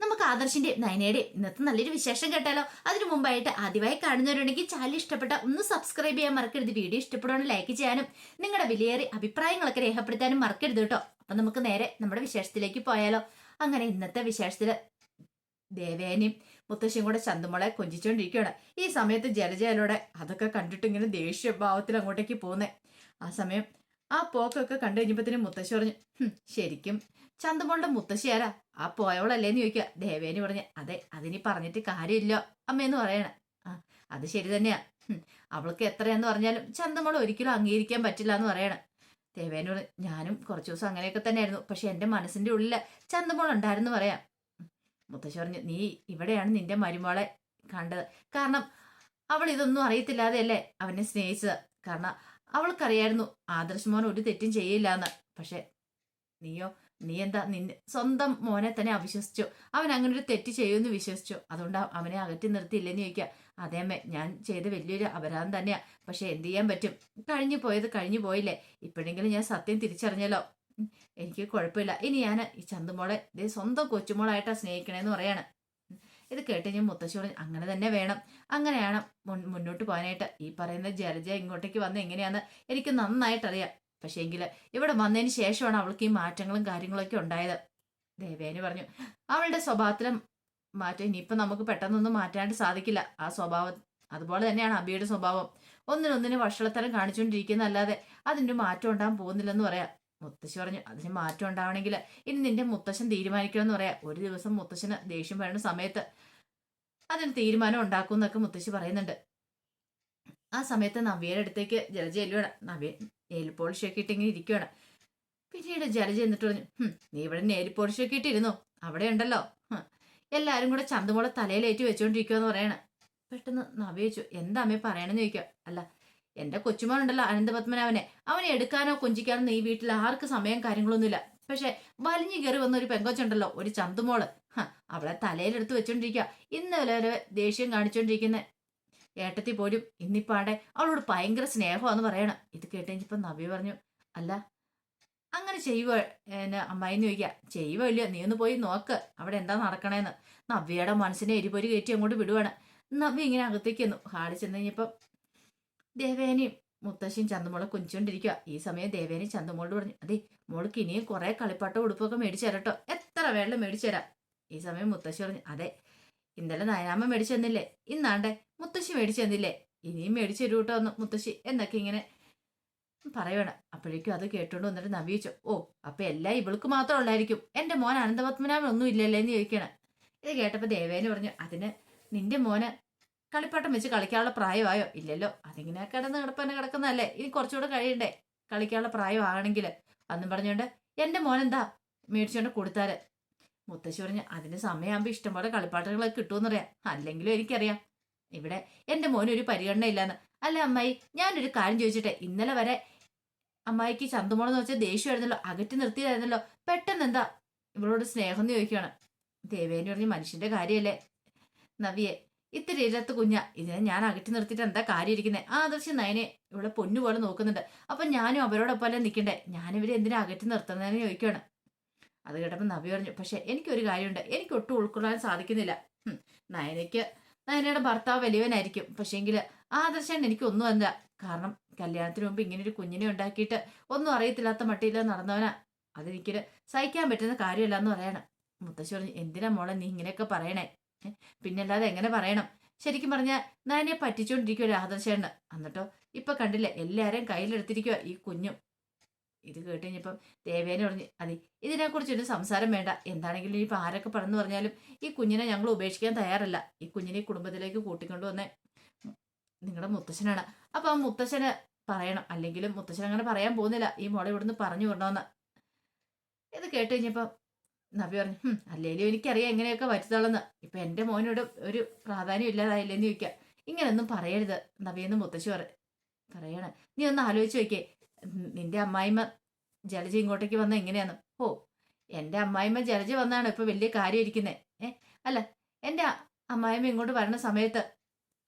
നമുക്ക് ആദർശിന്റെ നയനയുടെ ഇന്നത്തെ നല്ലൊരു വിശേഷം കേട്ടാലോ? അതിനു മുമ്പായിട്ട് ആദ്യമായി കാണുന്നവരുണ്ടെങ്കിൽ ചാനൽ ഇഷ്ടപ്പെട്ട ഒന്ന് സബ്സ്ക്രൈബ് ചെയ്യാൻ മറക്കരുത്. വീഡിയോ ഇഷ്ടപ്പെടുവാണ് ലൈക്ക് ചെയ്യാനും നിങ്ങളുടെ വിലയേറിയ അഭിപ്രായങ്ങളൊക്കെ രേഖപ്പെടുത്താനും മറക്കരുത് കേട്ടോ. അപ്പൊ നമുക്ക് നേരെ നമ്മുടെ വിശേഷത്തിലേക്ക് പോയാലോ. അങ്ങനെ ഇന്നത്തെ വിശേഷത്തിൽ ദേവേനയും മുത്തശ്ശിയും കൂടെ ചന്തുമോളെ കൊഞ്ചിച്ചോണ്ടിരിക്കുകയാണ് ഈ സമയത്ത് ജലജയലോടെ അതൊക്കെ കണ്ടിട്ട് ഇങ്ങനെ ദേഷ്യഭാവത്തിൽ അങ്ങോട്ടേക്ക് പോകുന്നേ ആ സമയം ആ പോക്കൊക്കെ കണ്ടു കഴിഞ്ഞപ്പോഴത്തേനും മുത്തശ്ശി പറഞ്ഞു "ഹും, ശരിക്കും ചന്തമോളുടെ മുത്തശ്ശിയാരാ ആ പോയവളല്ലേന്ന് ചോദിക്കുക. ദേവേനി പറഞ്ഞ് അതെ അതിനി പറഞ്ഞിട്ട് കാര്യമില്ല. അമ്മയെന്ന് പറയണ. ആ അത് ശരി തന്നെയാ. അവൾക്ക് എത്രയെന്ന് പറഞ്ഞാലും ചന്തമോൾ ഒരിക്കലും അംഗീകരിക്കാൻ പറ്റില്ല എന്ന് പറയണ ദേവേനോട് ഞാനും കുറച്ചു ദിവസം അങ്ങനെയൊക്കെ തന്നെയായിരുന്നു. പക്ഷെ എന്റെ മനസ്സിന്റെ ഉള്ളിൽ ചന്തമോൾ ഉണ്ടായിരുന്നു പറയാം. മുത്തശ്ശി പറഞ്ഞു നീ ഇവിടെയാണ് നിന്റെ മരുമോളെ കണ്ടത്. കാരണം അവൾ ഇതൊന്നും അറിയത്തില്ലാതെയല്ലേ അവനെ സ്നേഹിച്ചത്? കാരണം അവൾക്കറിയായിരുന്നു ആദർശ് മോൻ ഒരു തെറ്റും ചെയ്യില്ല എന്ന് പക്ഷെ നീയോ നീ എന്താ നിന്നെ സ്വന്തം മോനെ തന്നെ അവിശ്വസിച്ചു. അവൻ അങ്ങനെ ഒരു തെറ്റ് ചെയ്യുമെന്ന് വിശ്വസിച്ചു. അതുകൊണ്ട് അവനെ അകറ്റി നിർത്തിയില്ലെന്ന് ചോദിക്കുക അതേമേ ഞാൻ ചെയ്ത വലിയൊരു അപരാധം തന്നെയാ. പക്ഷെ എന്ത് ചെയ്യാൻ പറ്റും? കഴിഞ്ഞു പോയത് കഴിഞ്ഞു പോയില്ലേ? ഇപ്പോഴെങ്കിലും ഞാൻ സത്യം തിരിച്ചറിഞ്ഞല്ലോ. എനിക്ക് കുഴപ്പമില്ല. ഇനി ഞാൻ ഈ ചന്തുമോളെ സ്വന്തം കൊച്ചുമോളായിട്ടാ സ്നേഹിക്കണേന്ന് പറയാണ്. ഇത് കേട്ട് ഞാൻ മുത്തശ്ശിയോട് അങ്ങനെ തന്നെ വേണം. അങ്ങനെയാണ് മുന്നോട്ട് പോകാനായിട്ട്. ഈ പറയുന്ന ജലജ ഇങ്ങോട്ടേക്ക് വന്ന് എങ്ങനെയാന്ന് എനിക്ക് നന്നായിട്ടറിയാം. പക്ഷേ എങ്കിൽ ഇവിടെ വന്നതിന് ശേഷമാണ് അവൾക്ക് ഈ മാറ്റങ്ങളും കാര്യങ്ങളൊക്കെ ഉണ്ടായത്. ദേവേന് പറഞ്ഞു അവളുടെ സ്വഭാവത്തിലും മാറ്റം ഇനിയിപ്പം നമുക്ക് പെട്ടെന്നൊന്നും മാറ്റാനായിട്ട് സാധിക്കില്ല. ആ സ്വഭാവം അതുപോലെ തന്നെയാണ് അബിയുടെ സ്വഭാവം. ഒന്നിനൊന്നിന് വഷളത്തരം കാണിച്ചുകൊണ്ടിരിക്കുന്നതല്ലാതെ അതിന്റെ മാറ്റം ഉണ്ടാകാൻ പോകുന്നില്ലെന്ന് പറയാം. മുത്തശ്ശി പറഞ്ഞു അതിന് മാറ്റം ഉണ്ടാവണമെങ്കിൽ ഇനി നിന്റെ മുത്തശ്ശൻ തീരുമാനിക്കണമെന്ന് പറയാം. ഒരു ദിവസം മുത്തശ്ശന് ദേഷ്യം വരുന്ന സമയത്ത് അതിന് തീരുമാനം ഉണ്ടാക്കും എന്നൊക്കെ മുത്തശ്ശി പറയുന്നുണ്ട്. ആ സമയത്ത് നവ്യയുടെ അടുത്തേക്ക് ജലജ എല്ലുവാണ് നവ്യ നെയിൽ ഇട്ട് ഇങ്ങനെ ഇരിക്കുവാണ്. പിന്നീട് ജലജ എന്നിട്ട് പറഞ്ഞു നീ ഇവിടെ നെയിൽ പോളിഷൊക്കെ ഇട്ടിരുന്നു. അവിടെ ഉണ്ടല്ലോ. എല്ലാവരും കൂടെ ചന്തമുളെ തലയിലേറ്റ് വെച്ചോണ്ടിരിക്കുവെന്ന് പറയണേ. പെട്ടെന്ന് നവ്യ ചോദിച്ചു എന്താ അമ്മേ പറയണെന്ന് ചോദിക്കുക അല്ല എന്റെ കൊച്ചുമോനുണ്ടല്ലോ അനന്തപത്മനാഭനെ അവനെ എടുക്കാനോ കൊഞ്ചിക്കാനോ ഈ വീട്ടിൽ ആർക്ക് സമയം കാര്യങ്ങളൊന്നുമില്ല. പക്ഷെ വലിഞ്ഞു കയറി വന്ന ഒരു പെങ്കൊച്ചുണ്ടല്ലോ ഒരു ചന്തുമോൾ. അവളെ തലയിലെടുത്ത് വെച്ചോണ്ടിരിക്കുക ഇന്ന് വരെ ദേഷ്യം കാണിച്ചോണ്ടിരിക്കുന്ന. ഏട്ടത്തി പോലും ഇന്നിപ്പാടെ അവളോട് ഭയങ്കര സ്നേഹമാന്ന് പറയണം. ഇത് കേട്ടുകഴിഞ്ഞപ്പോ നബി പറഞ്ഞു അല്ല അങ്ങനെ ചെയ്യുവോ? എന്നെ അമ്മായിന്ന് ചോദിക്കുക ചെയ്യുവോ ഇല്ലയോ? നീ ഒന്ന് പോയി നോക്ക്. അവിടെ എന്താ നടക്കണേന്ന്. നവ്യയുടെ മനസ്സിനെ എരിപൊരി കയറ്റി അങ്ങോട്ട് വിടുവാണ്. നവ്യ ഇങ്ങനെ അകത്തേക്ക് ഹാളി ഹാളിൽ ചെന്ന് കഴിഞ്ഞപ്പം ദേവേനയും മുത്തശ്ശിയും ചന്തമോളെ കുഞ്ചുകൊണ്ടിരിക്കുക ഈ സമയം ദേവേനി ചന്തമോളോട് പറഞ്ഞു അതെ മോൾക്ക് ഇനിയും കുറെ കളിപ്പാട്ട ഉടുപ്പൊക്കെ മേടിച്ചു എത്ര വേണം മേടിച്ചു തരാം. ഈ സമയം മുത്തശ്ശി പറഞ്ഞു അതെ ഇന്നലെ നയനാമ്മ മേടിച്ചു തന്നില്ലേ? ഇന്നാണ്ടേ മുത്തശ്ശി മേടിച്ചു തന്നില്ലേ? ഇനിയും മേടിച്ചു തരൂ കേട്ടോ ഒന്ന് മുത്തശ്ശി എന്നൊക്കെ ഇങ്ങനെ പറയണം അപ്പോഴേക്കും അത് കേട്ടുകൊണ്ട് വന്നിട്ട് നവീച്ചു ഓ അപ്പൊ എല്ലാം ഇവൾക്ക് മാത്രം ഉള്ളായിരിക്കും. എന്റെ മോൻ അനന്തപത്മനാഭൻ ഒന്നും ഇല്ലല്ലേ? എന്ന് ചോദിക്കണം ഇത് കേട്ടപ്പോ ദേവേന് പറഞ്ഞു അതിന് നിന്റെ മോന് കളിപ്പാട്ടം വെച്ച് കളിക്കാനുള്ള പ്രായമായോ? ഇല്ലല്ലോ. അതിങ്ങനെ കിടന്ന് കിടപ്പന്നെ കിടക്കുന്നതല്ലേ. ഇനി കുറച്ചുകൂടെ കഴിയണ്ടേ? കളിക്കാനുള്ള പ്രായമാകണമെങ്കിൽ. അന്നും പറഞ്ഞോണ്ട് എന്റെ മോനെന്താ? എന്താ മേടിച്ചോണ്ട് കൊടുത്താൽ. മുത്തശ്ശി പറഞ്ഞു അതിന് സമയമാകുമ്പോൾ ഇഷ്ടംപോലെ കളിപ്പാട്ടങ്ങളൊക്കെ കിട്ടുമെന്നറിയാം. അല്ലെങ്കിലും എനിക്കറിയാം. ഇവിടെ എന്റെ മോന് ഒരു പരിഗണന ഇല്ലാന്ന്. അല്ല അമ്മായി ഞാനൊരു കാര്യം ചോദിച്ചിട്ടെ. ഇന്നലെ വരെ അമ്മായിക്ക് ചന്തുമോളെന്ന് വെച്ചാൽ ദേഷ്യമായിരുന്നല്ലോ അകറ്റി നിർത്തിയതായിരുന്നല്ലോ. പെട്ടെന്ന് എന്താ ഇവളോട് സ്നേഹം എന്ന് ചോദിക്കുകയാണ്. ദേവേനി പറഞ്ഞ് മനുഷ്യന്റെ കാര്യമല്ലേ? നവിയെ ഇത്തിരി ഇരത്ത് കുഞ്ഞ ഇതിനെ ഞാൻ അകറ്റി നിർത്തിയിട്ട് എന്താ കാര്യം ഇരിക്കുന്നത് ആ ദൃശ്യം നയനെ ഇവിടെ പൊന്നു പോലെ നോക്കുന്നുണ്ട്. അപ്പൊ ഞാനും അവരോടൊപ്പം അല്ലേ നിൽക്കണ്ടേ ഞാനിവരെ എന്തിനാ അകറ്റി നിർത്തുന്നതെന്ന് ചോദിക്കുകയാണ് അത് കേട്ടപ്പോൾ നബി പറഞ്ഞു പക്ഷെ എനിക്കൊരു കാര്യമുണ്ട്. എനിക്ക് ഒട്ടും ഉൾക്കൊള്ളാൻ സാധിക്കുന്നില്ല. നയനയ്ക്ക് നയനയുടെ ഭർത്താവ് വലിയവനായിരിക്കും. പക്ഷേങ്കിൽ ആദർശൻ എനിക്കൊന്നും അല്ല. കാരണം കല്യാണത്തിന് മുമ്പ് ഇങ്ങനെ ഒരു കുഞ്ഞിനെ ഉണ്ടാക്കിയിട്ട് ഒന്നും അറിയത്തില്ലാത്ത മട്ടിയിൽ നടന്നവനാ. അതെനിക്കൊരു സഹിക്കാൻ പറ്റുന്ന കാര്യമല്ല എന്ന് പറയണം. മുത്തശ്ശി പറഞ്ഞു എന്തിനാ മോളെ നീ ഇങ്ങനെയൊക്കെ പറയണേ? ഏ? പിന്നല്ലാതെ എങ്ങനെ പറയണം? ശരിക്കും പറഞ്ഞാൽ നാനിയെ പറ്റിച്ചോണ്ടിരിക്കുക ഒരു ആദർശേണ് എന്നിട്ടോ ഇപ്പൊ കണ്ടില്ലേ എല്ലാരെയും കയ്യിലെടുത്തിരിക്കുക ഈ കുഞ്ഞും. ഇത് കേട്ട് ദേവേനെ പറഞ്ഞു അതെ ഇതിനെക്കുറിച്ചൊരു സംസാരം വേണ്ട. എന്താണെങ്കിലും ഇനിയിപ്പോൾ ആരൊക്കെ പറഞ്ഞു പറഞ്ഞാലും ഈ കുഞ്ഞിനെ ഞങ്ങൾ ഉപേക്ഷിക്കാൻ തയ്യാറല്ല. ഈ കുഞ്ഞിനെ ഈ കുടുംബത്തിലേക്ക് കൂട്ടിക്കൊണ്ടു വന്നേ. നിങ്ങളുടെ മുത്തശ്ശനാണ്. അപ്പൊ ആ മുത്തശ്ശന് പറയണം. അല്ലെങ്കിലും മുത്തശ്ശൻ അങ്ങനെ പറയാൻ പോകുന്നില്ല. ഈ മോളെ ഇവിടുന്ന് പറഞ്ഞു വിടണമെന്ന് ഇത് കേട്ട് കഴിഞ്ഞപ്പം നബി പറഞ്ഞു "ഹും, അല്ലേലും എനിക്കറിയാം എങ്ങനെയൊക്കെ വരുത്തളെന്ന് ഇപ്പൊ എന്റെ മോനോട് ഒരു പ്രാധാന്യം ഇല്ലാതായില്ലെന്ന് ചോദിക്കാം. ഇങ്ങനൊന്നും പറയരുത് നബിയെന്ന് മുത്തശ്ശി പറ പറയണ. നീ ഒന്ന് ആലോചിച്ച് നോക്കിയേ. നിന്റെ അമ്മായിമ്മ ജലജ ഇങ്ങോട്ടേക്ക് വന്ന എങ്ങനെയാന്ന്. ഓ എന്റെ അമ്മായിമ്മ ജലജ വന്നാണ് ഇപ്പൊ വലിയ കാര്യം ഇരിക്കുന്നത് ഏ അല്ല എന്റെ അമ്മായിമ്മ ഇങ്ങോട്ട് വരണ സമയത്ത്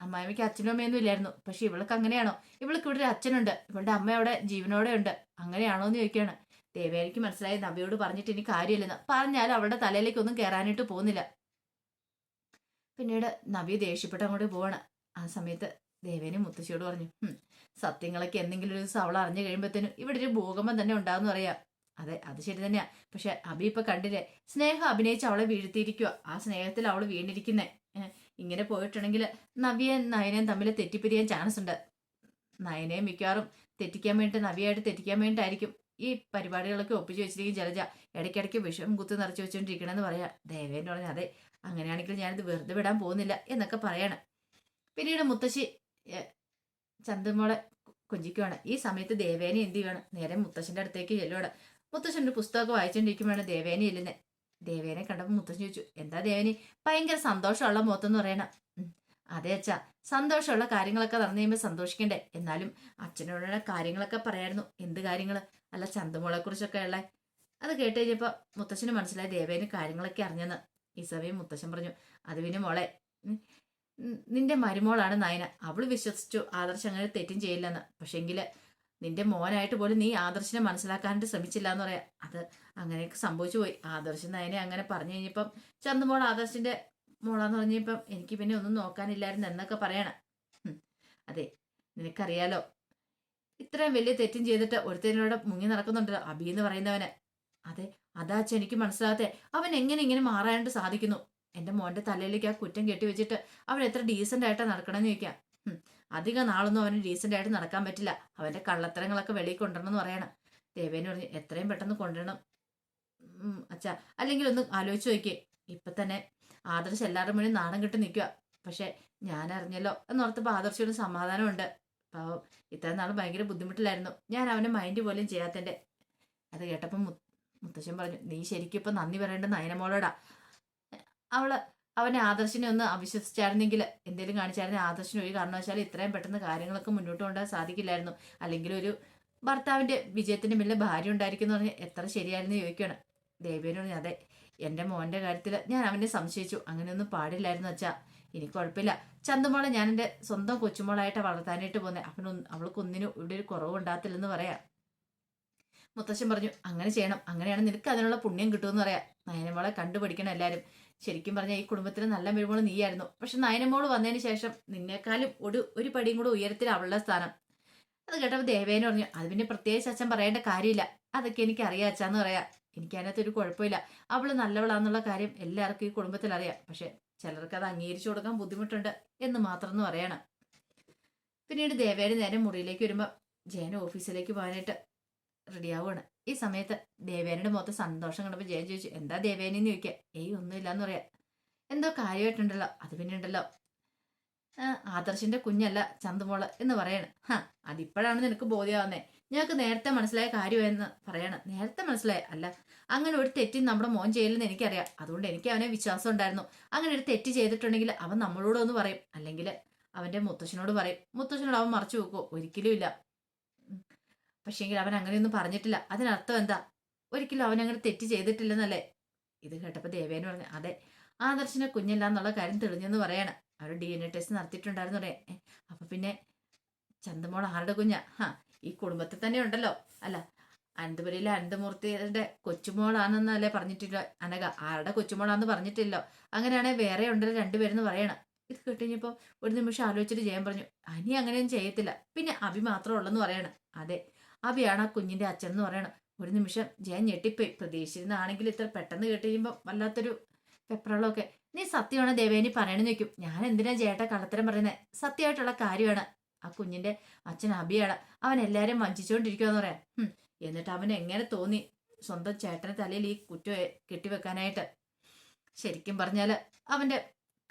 അമ്മായിമ്മയ്ക്ക് അച്ഛനും അമ്മയൊന്നും ഇല്ലായിരുന്നു. പക്ഷെ ഇവൾക്ക് അങ്ങനെയാണോ? ഇവൾക്ക് ഇവിടെ ഒരു അച്ഛനുണ്ട്. ഇവളുടെ അമ്മ അവിടെ ജീവനോടെ ഉണ്ട് അങ്ങനെയാണോ എന്ന് ചോദിക്കുകയാണ് ദേവേലിക്ക് മനസ്സിലായി. നവയോട് പറഞ്ഞിട്ട് ഇനി കാര്യമില്ലെന്ന്. പറഞ്ഞാലും അവളുടെ തലയിലേക്ക് ഒന്നും കയറാനായിട്ട് പോകുന്നില്ല. പിന്നീട് നവി ദേഷ്യപ്പെട്ട് അങ്ങോട്ട് പോവാണ്. ആ സമയത്ത് ദേവേനെ മുത്തശ്ശിയോട് പറഞ്ഞു "ഹും, സത്യങ്ങളൊക്കെ എന്തെങ്കിലും ഒരു ദിവസം അവൾ അറിഞ്ഞു കഴിയുമ്പോഴത്തേനും ഇവിടെ ഒരു ഭൂകമ്പം തന്നെ ഉണ്ടാവും പറയാം. അതെ അത് ശരി തന്നെയാ. പക്ഷെ അഭി ഇപ്പൊ കണ്ടില്ലേ സ്നേഹം അഭിനയിച്ച് അവളെ വീഴ്ത്തിയിരിക്കുക ആ സ്നേഹത്തിൽ അവൾ വീണിരിക്കുന്നേ. ഇങ്ങനെ പോയിട്ടുണ്ടെങ്കിൽ നവിയും നയനയും തമ്മിൽ തെറ്റിപ്പിരിയാൻ ചാൻസ് ഉണ്ട്. നയനയെ മിക്കവാറും തെറ്റിക്കാൻ വേണ്ടി നവിയായിട്ട് തെറ്റിക്കാൻ വേണ്ടിയിട്ടായിരിക്കും. ഈ പരിപാടികളൊക്കെ ഒപ്പിച്ചു വെച്ചിരിക്കും ജലജ. ഇടയ്ക്കിടയ്ക്ക് വിഷം കുത്തി നിറച്ചു വെച്ചുകൊണ്ടിരിക്കണമെന്ന് പറയാ. ദേവേന്ന് പറഞ്ഞ അതെ അങ്ങനെയാണെങ്കിൽ ഞാനിത് വെറുതെ വിടാൻ പോകുന്നില്ല എന്നൊക്കെ പറയണം. പിന്നീട് മുത്തശ്ശി ചന്ദമോളെ കുഞ്ചിക്കുവാണ്. ഈ സമയത്ത് ദേവേനെ എന്ത് ചെയ്യുകയാണ് നേരെ മുത്തശ്ശന്റെ അടുത്തേക്ക് ചെല്ലുവാണ്. മുത്തശ്ശൻ ഒരു പുസ്തകമൊക്കെ വായിച്ചുകൊണ്ടിരിക്കുമ്പോഴാണ് ദേവേനെ ചെല്ലുന്നത് ദേവേനെ കണ്ടപ്പോൾ മുത്തശ്ശൻ ചോദിച്ചു എന്താ ദേവേനി? ഭയങ്കര സന്തോഷമുള്ള മുഖത്തെന്ന് പറയണം. അതെ അച്ഛാ. സന്തോഷമുള്ള കാര്യങ്ങളൊക്കെ നടന്നു കഴിയുമ്പോൾ സന്തോഷിക്കണ്ടേ? എന്നാലും അച്ഛനോടുള്ള കാര്യങ്ങളൊക്കെ പറയായിരുന്നു. എന്ത് കാര്യങ്ങൾ അല്ല ചന്തുമോളെ കുറിച്ചൊക്കെ ഉള്ള. അത് കേട്ട് കഴിഞ്ഞപ്പോൾ മുത്തശ്ശന് മനസ്സിലായി ദേവേന് കാര്യങ്ങളൊക്കെ അറിഞ്ഞെന്ന്. ഈ സമയം മുത്തശ്ശൻ പറഞ്ഞു അത് പിന്നെ മോളെ നിന്റെ മരുമോളാണ് നയന. അവൾ വിശ്വസിച്ചു ആദർശം അങ്ങനെ തെറ്റും ചെയ്യില്ലെന്ന്. പക്ഷെങ്കിൽ നിന്റെ മോനായിട്ട് പോലും നീ ആദർശിനെ മനസ്സിലാക്കാനായിട്ട് ശ്രമിച്ചില്ല എന്ന് പറയാം. അത് അങ്ങനെയൊക്കെ സംഭവിച്ചു പോയി. ആദർശൻ നയനെ അങ്ങനെ പറഞ്ഞു കഴിഞ്ഞപ്പം ചന്തുമോൾ ആദർശിന്റെ മോളാന്ന് പറഞ്ഞപ്പം എനിക്ക് പിന്നെ ഒന്നും നോക്കാനില്ലായിരുന്നു എന്നൊക്കെ പറയണം. അതെ നിനക്കറിയാലോ ഇത്രയും വലിയ തെറ്റും ചെയ്തിട്ട് ഒരുത്തനോട് മുങ്ങി നടക്കുന്നുണ്ട് അബി എന്ന് പറയുന്നവന്. അതെ അതാ അച്ഛൻ എനിക്ക് മനസ്സിലാകത്തെ അവൻ എങ്ങനെ ഇങ്ങനെ മാറാനായിട്ട് സാധിക്കുന്നു? എന്റെ മോന്റെ തലയിലേക്ക് ആ കുറ്റം കെട്ടി വെച്ചിട്ട് അവൻ എത്ര ഡീസന്റ് ആയിട്ടാ നടക്കണമെന്ന് ചോദിക്കാം. അധികം നാളൊന്നും അവന് ഡീസന്റ് ആയിട്ട് നടക്കാൻ പറ്റില്ല. അവന്റെ കള്ളത്തരങ്ങളൊക്കെ വെളിയിൽ കൊണ്ടുവരണം എന്ന് പറയണം. ദേവേന് പറഞ്ഞു എത്രയും പെട്ടെന്ന് കൊണ്ടുവരണം. അച്ഛാ അല്ലെങ്കിൽ ഒന്ന് ആലോചിച്ച് നോക്കിയേ. ഇപ്പൊ തന്നെ ആദർശ് എല്ലാവരുടെ മുന്നിൽ നാണം കിട്ടി നിൽക്കുക പക്ഷെ ഞാൻ അറിഞ്ഞല്ലോ എന്നോർത്തപ്പോൾ ആദർശൊരു സമാധാനമുണ്ട്. പാവം ഇത്രയും നാൾ ഭയങ്കര ബുദ്ധിമുട്ടിലായിരുന്നു. ഞാൻ അവനെ മൈൻഡ് പോലും ചെയ്യാത്തതിന്റെ അത് കേട്ടപ്പം മുത്തശ്ശൻ പറഞ്ഞു നീ ശരിക്കും ഇപ്പം നന്ദി പറയേണ്ടത് നയനമോളോടാ? അവൾ അവനെ ആദർശിനെ ഒന്ന് അവിശ്വസിച്ചായിരുന്നെങ്കിൽ എന്തെങ്കിലും കാണിച്ചായിരുന്നെങ്കിൽ ആദർശിന് ഒരു കാരണവശാലും ഇത്രയും പെട്ടെന്ന് കാര്യങ്ങളൊക്കെ മുന്നോട്ട് കൊണ്ടുപോകാൻ സാധിക്കില്ലായിരുന്നു. അല്ലെങ്കിൽ ഒരു ഭർത്താവിന്റെ വിജയത്തിന്റെ മുന്നിൽ ഭാര്യ ഉണ്ടായിരിക്കുന്നു പറഞ്ഞാൽ എത്ര ശരിയായിരുന്നു ചോദിക്കുകയാണ് ദേവിയനോട് അതെ എന്റെ മോന്റെ കാര്യത്തിൽ ഞാൻ അവനെ സംശയിച്ചു. അങ്ങനെയൊന്നും പാടില്ലായിരുന്നു അച്ഛാ. ഇനി കുഴപ്പമില്ല. ചന്തുമോളെ ഞാൻ എന്റെ സ്വന്തം കൊച്ചുമോളായിട്ട് വളർത്താനായിട്ട് പോകുന്നത് അവനൊന്നും അവൾക്കൊന്നിനും ഇവിടെ ഒരു കുറവുണ്ടാകത്തില്ലെന്ന് പറയാം. മുത്തശ്ശൻ പറഞ്ഞു അങ്ങനെ ചെയ്യണം. അങ്ങനെയാണ് നിനക്ക് അതിനുള്ള പുണ്യം കിട്ടുമെന്ന് പറയാം. നയനമോളെ കണ്ടുപിടിക്കണം എല്ലാവരും ശരിക്കും പറഞ്ഞാൽ ഈ കുടുംബത്തിൽ നല്ല മെരുമോൾ നീയായിരുന്നു. പക്ഷെ നയനമോൾ വന്നതിന് ശേഷം നിന്നേക്കാളും ഒരു ഒരു പടിയും കൂടെ ഉയരത്തിൽ അവളുടെ സ്ഥാനം. അത് കേട്ടപ്പോൾ ദേവേന പറഞ്ഞു അത് പിന്നെ പ്രത്യേകിച്ച് അച്ഛൻ പറയേണ്ട കാര്യമില്ല. അതൊക്കെ എനിക്ക് അറിയാം അച്ഛാന്ന് പറയാം. എനിക്ക് അതിനകത്ത് ഒരു കുഴപ്പമില്ല. അവൾ നല്ലവളാന്നുള്ള കാര്യം എല്ലാവർക്കും ഈ കുടുംബത്തിൽ അറിയാം. പക്ഷെ ചിലർക്ക് അത് അംഗീകരിച്ചു കൊടുക്കാൻ ബുദ്ധിമുട്ടുണ്ട് എന്ന് മാത്രം എന്ന് പറയണം. പിന്നീട് ദേവയുടെ നേരെ മുറിയിലേക്ക് വരുമ്പോൾ ജയൻ ഓഫീസിലേക്ക് പോകാനായിട്ട് റെഡിയാവുകയാണ് ഈ സമയത്ത് ദേവേനയുടെ മുഖത്ത് സന്തോഷം കണ്ടപ്പോൾ ജയൻ ചോദിച്ചു എന്താ ദേവേനെന്ന് ചോദിക്കുക ഏയ് ഒന്നുമില്ല എന്ന് പറയാം. എന്തോ കാര്യമായിട്ടുണ്ടല്ലോ. അത് പിന്നെ ഉണ്ടല്ലോ ആദർശിന്റെ കുഞ്ഞല്ല ചന്തുമോൾ എന്ന് പറയണം. ഹാ അതിപ്പോഴാണ് നിനക്ക് ബോധ്യമാവുന്നേ. ഞങ്ങൾക്ക് നേരത്തെ മനസ്സിലായ കാര്യമെന്ന് പറയണം. നേരത്തെ മനസ്സിലായി അല്ല. അങ്ങനെ ഒരു തെറ്റും നമ്മുടെ മോൻ ചെയ്യില്ലെന്ന് എനിക്കറിയാം. അതുകൊണ്ട് എനിക്ക് അവനെ വിശ്വാസം ഉണ്ടായിരുന്നു. അങ്ങനെ ഒരു തെറ്റ് ചെയ്തിട്ടുണ്ടെങ്കിൽ അവൻ നമ്മളോടൊന്ന് പറയും. അല്ലെങ്കിൽ അവന്റെ മുത്തശ്ശനോട് പറയും. മുത്തശ്ശനോട് അവൻ മറച്ചു വെക്കുമോ ഒരിക്കലും ഇല്ല. പക്ഷേങ്കിൽ അവൻ അങ്ങനെയൊന്നും പറഞ്ഞിട്ടില്ല. അതിനർത്ഥം എന്താ? ഒരിക്കലും അവൻ അങ്ങനെ തെറ്റ് ചെയ്തിട്ടില്ലെന്നല്ലേ? ഇത് കേട്ടപ്പോൾ ദേവേന പറഞ്ഞു അതെ ആദർശിനെ കുഞ്ഞല്ല എന്നുള്ള കാര്യം തെളിഞ്ഞെന്ന് പറയണം. അവർ ഡി എൻ എ ടെസ്റ്റ് നടത്തിയിട്ടുണ്ടായിരുന്നു പറയാം. അപ്പോൾ പിന്നെ ചന്തമോൾ ആരുടെ കുഞ്ഞാ? ഹാ ഈ കുടുംബത്തിൽ തന്നെ ഉണ്ടല്ലോ അല്ല? അനന്തപുരിയിലെ അനന്തമൂർത്തിയുടെ കൊച്ചുമോളാണെന്നല്ലേ പറഞ്ഞിട്ടില്ല. അനക ആരുടെ കൊച്ചുമോളാന്ന് പറഞ്ഞിട്ടില്ല. അങ്ങനെയാണെങ്കിൽ വേറെ ഉണ്ടല്ലോ രണ്ടുപേരെന്ന് പറയണം. ഇത് കേട്ടുകഴിഞ്ഞപ്പോൾ ഒരു നിമിഷം ആലോചിച്ചിട്ട് ജയൻ പറഞ്ഞു അനി അങ്ങനെയൊന്നും ചെയ്യത്തില്ല. പിന്നെ അഭി മാത്രമേ ഉള്ളെന്ന് പറയണം. അതെ അഭിയാണ് ആ കുഞ്ഞിന്റെ അച്ഛൻ എന്ന് പറയണം. ഒരു നിമിഷം ജയൻ ഞെട്ടിപ്പോയി. പ്രതീക്ഷിച്ചിരുന്നാണെങ്കിൽ ഇത്ര പെട്ടെന്ന് കേട്ട് കഴിയുമ്പോൾ വല്ലാത്തൊരു പെപ്പറളൊക്കെ നീ സത്യമാണ് ദേവേനി പറയണെന്ന് വെക്കും ഞാൻ എന്തിനാ ചേട്ടാ കള്ളത്തരം പറയുന്നത് സത്യമായിട്ടുള്ള കാര്യമാണ്. ആ കുഞ്ഞിന്റെ അച്ഛൻ അബിയാണ്. അവൻ എല്ലാരെയും വഞ്ചിച്ചുകൊണ്ടിരിക്കുമെന്ന് പറയാം. എന്നിട്ട് അവൻ എങ്ങനെ തോന്നി സ്വന്തം ചേട്ടന്റെ തലയിൽ ഈ കുറ്റം കെട്ടിവെക്കാനായിട്ട്? ശരിക്കും പറഞ്ഞാൽ അവന്റെ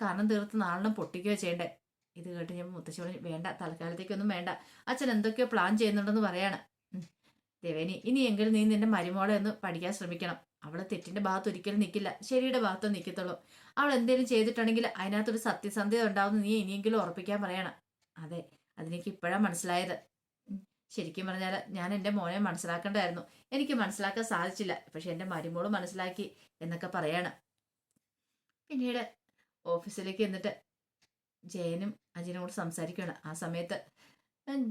കാരണം തീർത്ത് നാളിനും പൊട്ടിക്കുകയോ ചെയ്യണ്ടേ. ഇത് കേട്ട് ഞാൻ മുത്തശ്ശി പറഞ്ഞു വേണ്ട തൽക്കാലത്തേക്കൊന്നും വേണ്ട. അച്ഛൻ എന്തൊക്കെയോ പ്ലാൻ ചെയ്യുന്നുണ്ടെന്ന് പറയാണ്. ദേവേനി ദേവേനി ഇനിയെങ്കിലും നീ നിന്റെ മരുമോളെ ഒന്ന് പഠിക്കാൻ ശ്രമിക്കണം. അവളെ തെറ്റിന്റെ ഭാഗത്ത് ഒരിക്കലും നിൽക്കില്ല ശരിയുടെ ഭാഗത്ത് നിൽക്കത്തുള്ളൂ അവൾ എന്തെങ്കിലും ചെയ്തിട്ടുണ്ടെങ്കിൽ അതിനകത്തൊരു സത്യസന്ധത ഉണ്ടാവുമെന്ന് നീ ഇനിയെങ്കിലും ഉറപ്പിക്കാൻ പറയണം. അതെ അതെനിക്ക് ഇപ്പോഴാണ് മനസ്സിലായത്. ശരിക്കും പറഞ്ഞാൽ ഞാൻ എന്റെ മോനെ മനസ്സിലാക്കേണ്ടായിരുന്നു. എനിക്ക് മനസ്സിലാക്കാൻ സാധിച്ചില്ല. പക്ഷെ എന്റെ മരുമോൾ മനസ്സിലാക്കി എന്നൊക്കെ പറയാണ്. പിന്നീട് ഓഫീസിലേക്ക് എന്നിട്ട് ജയനും അജയനും കൂടെ സംസാരിക്കുകയാണ്. ആ സമയത്ത്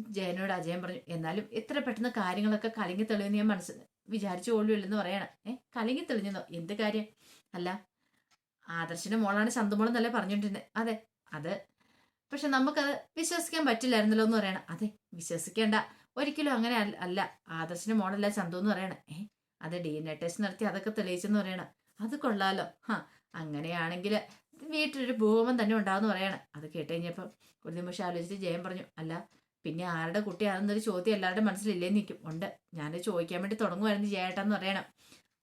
ജയനോട് അജയൻ പറഞ്ഞു എന്നാലും ഇത്ര പെട്ടെന്ന് കാര്യങ്ങളൊക്കെ കലങ്ങി തെളിയുന്ന ഞാൻ മനസ്സ് വിചാരിച്ചു പോലും എന്ന് പറയണം. ഏ കലങ്ങി തെളിഞ്ഞെന്നോ? എന്ത് കാര്യം? അല്ല ആദർശിന്റെ മോളാണ് ചന്തുമോളെന്നല്ലേ എന്നല്ലേ പറഞ്ഞോണ്ടിരുന്നത് അതെ അത് പക്ഷെ നമുക്കത് വിശ്വസിക്കാൻ പറ്റില്ലായിരുന്നല്ലോ എന്ന് പറയണം. അതെ വിശ്വസിക്കേണ്ട. ഒരിക്കലും അങ്ങനെ അല്ല- ആദർശന ആദർശിന്റെ മോളല്ല ചന്തു എന്ന് പറയണം. ഏ അത് ഡി എൻ എ ടെസ്റ്റ് നടത്തി അതൊക്കെ തെളിയിച്ചെന്ന് പറയണം. അത് കൊള്ളാലോ. ഹാ അങ്ങനെയാണെങ്കിൽ വീട്ടിലൊരു ഭൂകമ്പം തന്നെ ഉണ്ടാവുമെന്ന് പറയണം. അത് കേട്ട് കഴിഞ്ഞപ്പോൾ ഒരു നിമിഷം ജയം പറഞ്ഞു. അല്ല പിന്നെ ആരുടെ കുട്ടിയാണെന്നൊരു ചോദ്യം എല്ലാവരുടെ മനസ്സിലില്ലേ നിൽക്കും ഉണ്ട്. ഞാൻ ചോദിക്കാൻ വേണ്ടി തുടങ്ങുമായിരുന്നു ജയേട്ടാന്ന് പറയണം.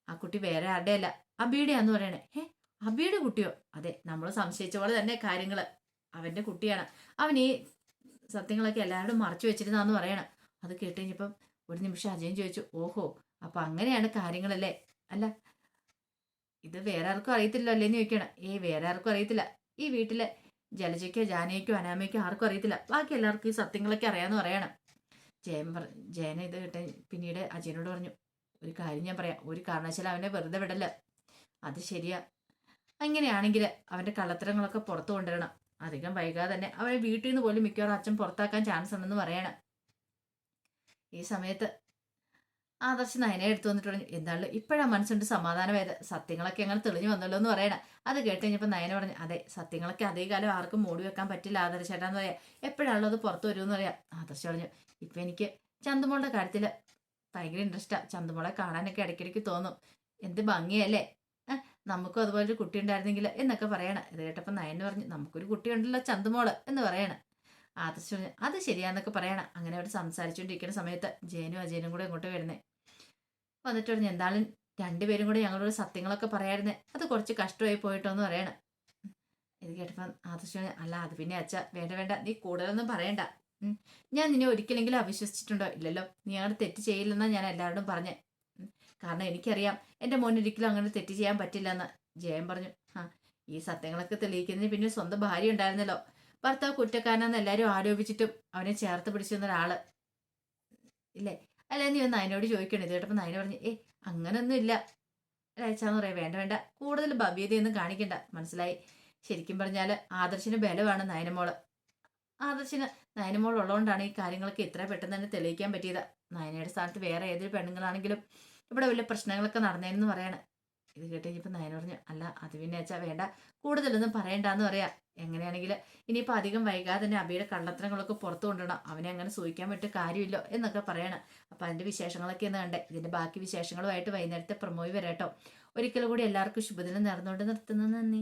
ആ കുട്ടി വേറെ ആരുടെ അല്ല അബിയുടെയാന്ന് പറയണേ. ഏ അബിയുടെ കുട്ടിയോ? അതെ നമ്മൾ സംശയിച്ച പോലെ തന്നെ കാര്യങ്ങൾ അവന്റെ കുട്ടിയാണ്. അവൻ ഈ സത്യങ്ങളൊക്കെ എല്ലാവരോടും മറച്ചു വെച്ചിരുന്നാന്ന് പറയണം. അത് കേട്ട് കഴിഞ്ഞപ്പം ഒരു നിമിഷം അജയൻ ചോദിച്ചു ഓഹോ അപ്പൊ അങ്ങനെയാണ് കാര്യങ്ങളല്ലേ? അല്ല ഇത് വേറെ ആർക്കും അറിയത്തില്ലോ അല്ലേന്ന് ചോദിക്കണം ഏ വേറെ ആർക്കും അറിയത്തില്ല. ഈ വീട്ടിലെ ജലജയ്ക്കോ ജാനയ്ക്കോ അനാമയ്ക്കോ ആർക്കും അറിയത്തില്ല. ബാക്കി എല്ലാവർക്കും ഈ സത്യങ്ങളൊക്കെ അറിയാന്ന് പറയണം. ജയൻ പറ ജയന ഇത് കേട്ട് പിന്നീട് അജയനോട് പറഞ്ഞു ഒരു കാര്യം ഞാൻ പറയാം. ഒരു കാരണവശാലും അവനെ വെറുതെ വിടല്ല. അത് ശരിയാ. അങ്ങനെയാണെങ്കിൽ അവന്റെ കള്ളത്തരങ്ങളൊക്കെ പുറത്തു കൊണ്ടുവരണം. അധികം വൈകാതെ തന്നെ അവരെ വീട്ടിൽ നിന്ന് പോലും മിക്കവാറും അച്ഛൻ പുറത്താക്കാൻ ചാൻസ് ഉണ്ടെന്ന് പറയണം. ഈ സമയത്ത് ആദർശ് നയനെ എടുത്തു വന്നിട്ട് പറഞ്ഞു എന്തായാലും ഇപ്പോഴാ മനസ്സുണ്ട് സമാധാനമായത് സത്യങ്ങളൊക്കെ അങ്ങനെ തെളിഞ്ഞു വന്നല്ലോ എന്ന് പറയണം. അത് കേട്ട് കഴിഞ്ഞപ്പോൾ നയന പറഞ്ഞു അതെ സത്യങ്ങളൊക്കെ അതേ കാലം ആർക്കും മൂടി വെക്കാൻ പറ്റില്ല ആദർശേട്ടാന്ന് പറയാം. എപ്പോഴാണല്ലോ അത് പുറത്തു വരുമെന്ന് പറയാം. ആദർശ് പറഞ്ഞു ഇപ്പൊ എനിക്ക് ചന്തുമോളുടെ കാര്യത്തിൽ ഭയങ്കര ഇൻട്രസ്റ്റാണ് ചന്തുമോളെ കാണാനൊക്കെ ഇടയ്ക്കിടയ്ക്ക് തോന്നും. എന്ത് ഭംഗിയല്ലേ? നമുക്കും അതുപോലെ ഒരു കുട്ടി ഉണ്ടായിരുന്നെങ്കിൽ എന്നൊക്കെ പറയണം. ഇത് കേട്ടപ്പോൾ നയൻ പറഞ്ഞു നമുക്കൊരു കുട്ടി ഉണ്ടല്ലോ ചന്തുമോൾ എന്ന് പറയണം. ആദർശ് പറഞ്ഞു അത് ശരിയാന്നൊക്കെ പറയണം. അങ്ങനെ അവർ സംസാരിച്ചുകൊണ്ടിരിക്കുന്ന സമയത്ത് ജയനും അജയനും കൂടെ ഇങ്ങോട്ട് വരുന്നേ. വന്നിട്ട് പറഞ്ഞു എന്തായാലും രണ്ടുപേരും കൂടെ ഞങ്ങളോട് സത്യങ്ങളൊക്കെ പറയായിരുന്നേ. അത് കുറച്ച് കഷ്ടമായി പോയിട്ടോന്ന് പറയണം. ഇത് കേട്ടപ്പം ആദർശ് പറഞ്ഞു അല്ല അത് പിന്നെ അച്ഛ വേണ്ട വേണ്ട നീ കൂടുതലൊന്നും പറയണ്ട. ഞാൻ നിന്നെ ഒരിക്കലെങ്കിലും അവിശ്വസിച്ചിട്ടുണ്ടോ? ഇല്ലല്ലോ നീ അങ്ങനെ തെറ്റ് ചെയ്യില്ലെന്നാണ് ഞാൻ എല്ലാവരോടും പറഞ്ഞേ. കാരണം എനിക്കറിയാം എന്റെ മോൻ ഒരിക്കലും അങ്ങനെ തെറ്റ് ചെയ്യാൻ പറ്റില്ല എന്ന് ജയൻ പറഞ്ഞു ആ ഈ സത്യങ്ങളൊക്കെ തെളിയിക്കുന്നതിന് പിന്നെ സ്വന്തം ഭാര്യ ഉണ്ടായിരുന്നല്ലോ. ഭർത്താവ് കുറ്റക്കാരനെന്ന് എല്ലാവരും ആരോപിച്ചിട്ടും അവനെ ചേർത്ത് പിടിച്ചിരുന്ന ഒരാൾ ഇല്ലേ? അല്ല നീ ഒന്ന് അതിനോട് ചോദിക്കണേ. കേട്ടപ്പോൾ നയന പറഞ്ഞു ഏ അങ്ങനൊന്നും ഇല്ല. രാജാന്ന് പറയാം. വേണ്ട വേണ്ട. കൂടുതൽ ഭവ്യതയൊന്നും കാണിക്കണ്ട. മനസ്സിലായി? ശരിക്കും പറഞ്ഞാൽ ആദർശിന് ബലമാണ് നയനമോൾ. ആദർശിന് നയനമോൾ ഉള്ളതുകൊണ്ടാണ് ഈ കാര്യങ്ങളൊക്കെ ഇത്ര പെട്ടെന്ന് തന്നെ തെളിയിക്കാൻ പറ്റിയത്. നയനയുടെ സ്ഥാനത്ത് വേറെ ഏതൊരു പെണ്ണുങ്ങളാണെങ്കിലും ഇവിടെ വലിയ പ്രശ്നങ്ങളൊക്കെ നടന്നേന്ന് പറയണം. ഇത് കേട്ട് കഴിഞ്ഞപ്പോൾ നയൻ പറഞ്ഞു അല്ല അത് പിന്നെ വെച്ചാൽ വേണ്ട. കൂടുതലൊന്നും പറയണ്ടെന്ന് പറയാം. എങ്ങനെയാണെങ്കിൽ ഇനിയിപ്പോൾ അധികം വൈകാതെ തന്നെ അബിയുടെ കള്ളത്തരങ്ങളൊക്കെ പുറത്തു കൊണ്ടുവരണം. അവനെ അങ്ങനെ സൂചിക്കാൻ പറ്റിയ കാര്യമില്ലോ എന്നൊക്കെ പറയണം. അപ്പം അതിന്റെ വിശേഷങ്ങളൊക്കെ ഒന്ന് കണ്ടേ. ഇതിന്റെ ബാക്കി വിശേഷങ്ങളുമായിട്ട് വൈകുന്നേരത്തെ പ്രമോയി വരാട്ടോ. ഒരിക്കലും കൂടി എല്ലാവർക്കും ശുഭദിനം നേർന്നുകൊണ്ട് നിർത്തുന്നു. നന്ദി.